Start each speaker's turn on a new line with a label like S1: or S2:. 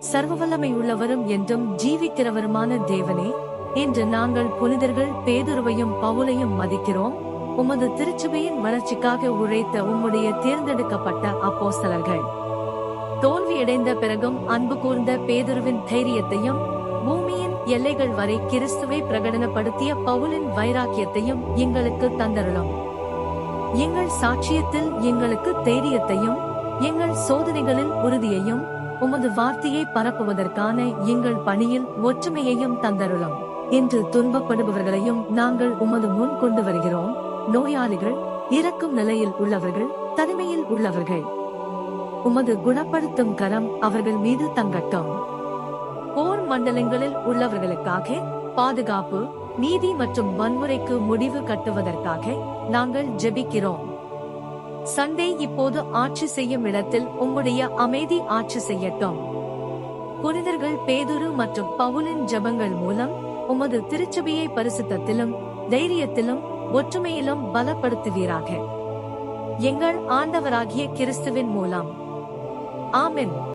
S1: சர்வவல்லமை உள்ளவரும் என்றும் ஜீவிக்கிறவருமான தேவனே இன்று நாங்கள் புனிதர்கள் பேதுருவையும் பவுலையும் மதிக்கிறோம். உமது திருச்சபையின் வளர்ச்சிக்காக உழைத்த உம்முடைய தேர்ந்தெடுக்கப்பட்ட அப்போஸ்தலர்கள். தோல்வியடைந்த பிறகும் அன்பு கூர்ந்த பேதுருவின் தைரியத்தையும் பூமியின் எல்லைகள் வரை கிறிஸ்துவை பிரகடனப்படுத்திய பவுலின் வைராக்கியத்தையும் எங்களுக்கு தந்தருளும். எங்கள் சாட்சியத்தில் எங்களுக்கு தைரியத்தையும் எங்கள் சோதனைகளில் உறுதியையும் உமது வார்த்தையை பரப்புவதற்கான எங்கள் பணியில் ஒற்றுமையையும் தந்தருளும். இன்று துன்பப்படுபவர்களையும் நாங்கள் உமது முன் கொண்டு வருகிறோம். நோயாளிகள் இறக்கும் நிலையில் உள்ளவர்கள் தனிமையில் உள்ளவர்கள். உமது குணப்படுத்தும் கரம் அவர்கள் மீது தங்கட்டும். போர் மண்டலங்களில் உள்ளவர்களுக்காக பாதுகாப்பு நீதி மற்றும் வன்முறைக்கு முடிவு கட்டுவதற்காக நாங்கள் ஜெபிக்கிறோம். சண்டே இப்போது ஆட்சி செய்யும் இடத்தில் உங்களுடைய அமைதி ஆட்சி செய்யட்டும். புனிதர்கள் பேதுரு மற்றும் பவுலின் ஜெபங்கள் மூலம் உமது திருச்சபையை பரிசுத்தத்திலும் தைரியத்திலும் ஒற்றுமையிலும் பலப்படுத்துவீராக. எங்கள் ஆண்டவராகிய கிறிஸ்துவின் மூலம். ஆமென்.